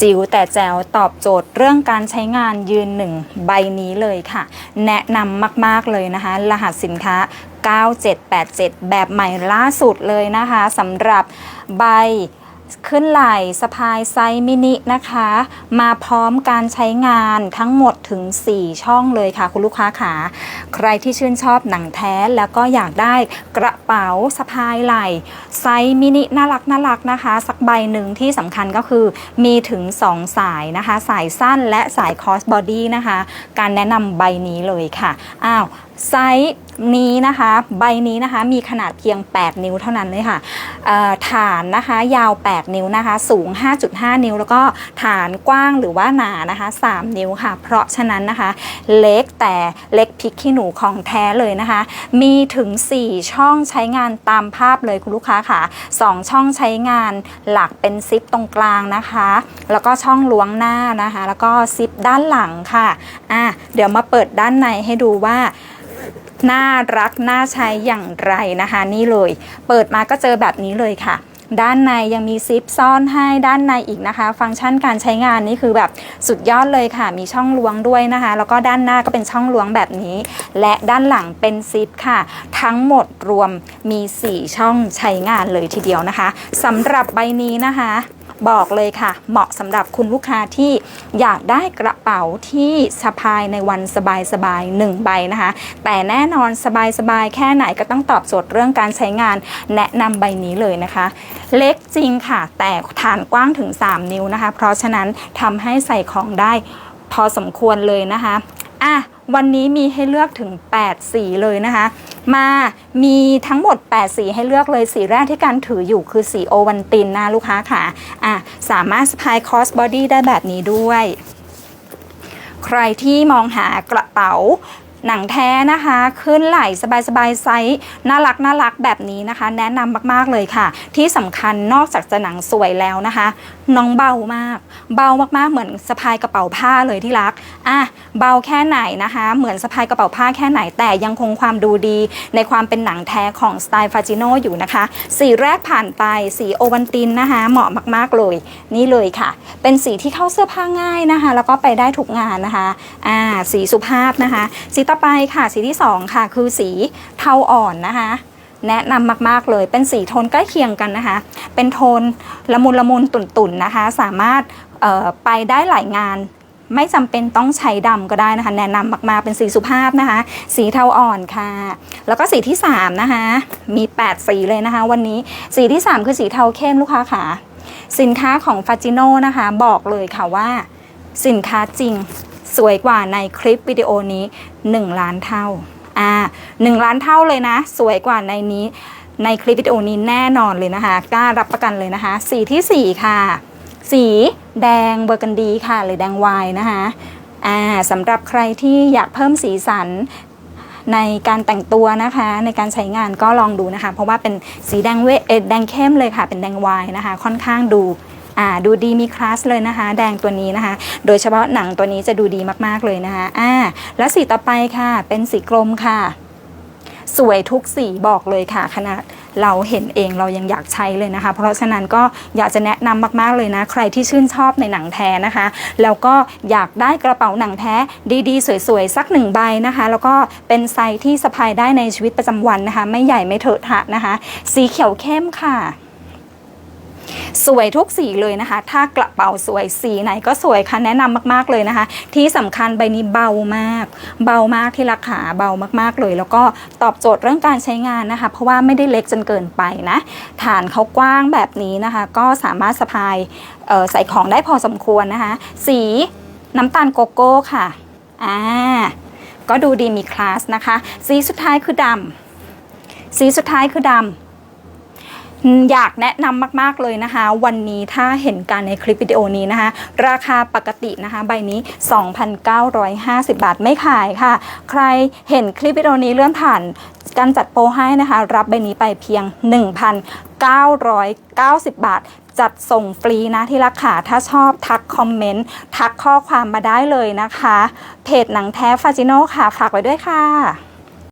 จิ๋วแต่แจ๋วตอบโจทย์เรื่องการใช้งานยืนหนึ่งใบนี้เลยค่ะ แนะนำมากๆเลยนะคะ รหัสสินค้า 9787 แบบใหม่ล่าสุดเลยนะคะสำหรับใบ ขึ้นไหล่สะพายไซส์มินินะคะ มาพร้อมการใช้งานทั้งหมดถึง 4 ช่องเลยค่ะ คุณลูกค้าขาใครที่ชื่นชอบหนังแท้แล้วก็อยากได้กระเป๋าสะพายไหล่ไซส์มินิน่ารักน่ารักนะคะ สักใบหนึ่งที่สำคัญก็คือมีถึง 2 สายนะคะ สายสั้นและสายคอสบอดี้นะคะ การแนะนำใบนี้เลยค่ะอ้าว ไซส์นี้นะคะ ใบนี้นะคะมีขนาดเพียง 8 นิ้วเท่านั้นเลยค่ะฐานนะคะยาว 8 นิ้วนะคะ สูง 5.5 นิ้ว แล้วก็ฐานกว้างหรือว่าหนานะคะ 3 นิ้วค่ะ เพราะฉะนั้นนะคะ เล็กแต่เล็กพริกขี้หนูของแท้เลยนะคะ มีถึง 4 ช่องใช้งานตามภาพเลยคุณลูกค้าค่ะ 2 ช่องใช้งานหลักเป็นซิปตรงกลางนะคะ แล้วก็ช่องล้วงหน้านะคะ แล้วก็ซิปด้านหลังค่ะอะเดี๋ยวมาเปิดด้านในให้ดูว่า น่ารักน่าใช้อย่างไรนะคะ นี่เลย เปิดมาก็เจอแบบนี้เลยค่ะ ด้านในยังมีซิปซ่อนให้ด้านในอีกนะคะ ฟังก์ชันการใช้งานนี่คือแบบสุดยอดเลยค่ะ มีช่องล้วงด้วยนะคะ แล้วก็ด้านหน้าก็เป็นช่องล้วงแบบนี้ และด้านหลังเป็นซิปค่ะ ทั้งหมดรวมมี 4 ช่องใช้งานเลยทีเดียวนะคะสำหรับใบนี้นะคะ บอกเลยค่ะ เหมาะสำหรับคุณลูกค้าที่อยากได้กระเป๋าที่สะพายในวันสบายๆหนึ่งใบนะคะ แต่แน่นอนสบายๆแค่ไหนก็ต้องตอบโจทย์เรื่องการใช้งานแนะนำใบนี้เลยนะคะ เล็กจริงค่ะ แต่ฐานกว้างถึง 3 นิ้วนะคะ เพราะฉะนั้นทำให้ใส่ของได้พอสมควรเลยนะคะ อะวันนี้มีให้เลือกถึง 8 สีเลยนะคะ มามีทั้งหมด 8 สีให้เลือกเลยสีแรกที่การถืออยู่คือสีโอวันตินนะลูกค้าค่ะอะสามารถสะพายคอสบอดี้ได้แบบนี้ด้วย ใครที่มองหากระเป๋า หนังแท้นะคะ ขึ้นไหล่สบายๆไซส์น่ารักน่ารักแบบนี้นะคะ แนะนำมากๆเลยค่ะ ที่สำคัญนอกจากจะหนังสวยแล้วนะคะ น้องเบามาก เบามากๆเหมือนสะพายกระเป๋าผ้าเลยที่รักอะเบาแค่ไหนนะคะ เหมือนสะพายกระเป๋าผ้าแค่ไหนแต่ยังคงความดูดี ในความเป็นหนังแท้ของสไตล์ฟาจิโนอยู่นะคะ สีแรกผ่านไปสีโอวันตินนะคะ เหมาะมากๆเลย นี่เลยค่ะ เป็นสีที่เข้าเสื้อผ้าง่ายนะคะ แล้วก็ไปได้ทุกงานนะคะอ่าสีสุภาพนะคะสีต่อไปค่ะสีที่สองค่ะ คือสีเทาอ่อนนะคะ แนะนำมากๆเลยเป็นสีโทนใกล้เคียงกันนะคะ เป็นโทนละมุนละมุนตุ่นๆนะคะ สามารถไปได้หลายงานไม่จำเป็นต้องใช้ดำก็ได้นะคะ แนะนำมากๆเป็นสีสุภาพนะคะ สีเทาอ่อนค่ะ แล้วก็สีที่ 3 นะคะ มี 8 สีเลยนะคะ วันนี้สีที่ 3 คือสีเทาเข้มลูกค้าค่ะ สินค้าของฟาจิโนนะคะ บอกเลยค่ะว่า สินค้าจริง สวยกว่าในคลิปวิดีโอนี้ 1 ล้านเท่าอ่าหนึ่งล้านเท่าเลยนะ สวยกว่าในนี้ ในคลิปวิดีโอนี้แน่นอนเลยนะคะกล้ารับประกันเลยนะคะ สีที่ 4 ค่ะ สีแดงเบอร์กันดีค่ะ หรือแดงไวน์นะคะอ่าสำหรับใครที่อยากเพิ่มสีสันในการแต่งตัวนะคะ ในการใช้งานก็ลองดูนะคะ เพราะว่าเป็นสีแดงเวเอ่อแดงเข้มเลยค่ะ เป็นแดงไวน์นะคะ ค่อนข้างดู อ่าดูดีมีคลาสเลยนะคะ แดงตัวนี้นะคะ โดยเฉพาะหนังตัวนี้จะดูดีมากๆเลยนะคะอ่าแล้วสีต่อไปค่ะเป็นสีกรมค่ะ สวยทุกสีบอกเลยค่ะขนาดเราเห็นเองเรายังอยากใช้เลยนะคะ เพราะฉะนั้นก็อยากจะแนะนำมากๆเลยนะ ใครที่ชื่นชอบในหนังแท้นะคะ แล้วก็อยากได้กระเป๋าหนังแท้ดีๆ สวยๆ สักหนึ่งใบนะคะ แล้วก็เป็นไซส์ที่สะพายได้ในชีวิตประจำวันนะคะ ไม่ใหญ่ไม่เถอะทะนะคะ สีเขียวเข้มค่ะ สวยทุกสีเลยนะคะ ถ้ากระเป๋าสวยสีไหนก็สวยค่ะแนะนำมากๆเลยนะคะ ที่สำคัญใบนี้เบามาก เบามากที่ราคาเบามากๆเลย แล้วก็ตอบโจทย์เรื่องการใช้งานนะคะ เพราะว่าไม่ได้เล็กจนเกินไปนะฐานเขากว้างแบบนี้นะคะ ก็สามารถสะพายใส่ของได้พอสมควรนะคะ สีน้ำตาลโกโก้ค่ะอ่าก็ดูดีมีคลาสนะคะ สีสุดท้ายคือดำสีสุดท้ายคือดำ อยากแนะนำมากๆเลยนะคะ วันนี้ถ้าเห็นการในคลิปวิดีโอนี้นะคะ ราคาปกตินะคะ ใบนี้ 2,950 บาทไม่ขายค่ะ ใครเห็นคลิปวิดีโอนี้เลื่อนผ่านการจัดโปรให้นะคะ รับใบนี้ไปเพียง 1,990 บาท จัดส่งฟรีนะที่ราคาถ้าชอบทักคอมเมนต์ ทักข้อความมาได้เลยนะคะ เพจหนังแท้ฟาจิโน่ค่ะ ฝากไว้ด้วยค่ะ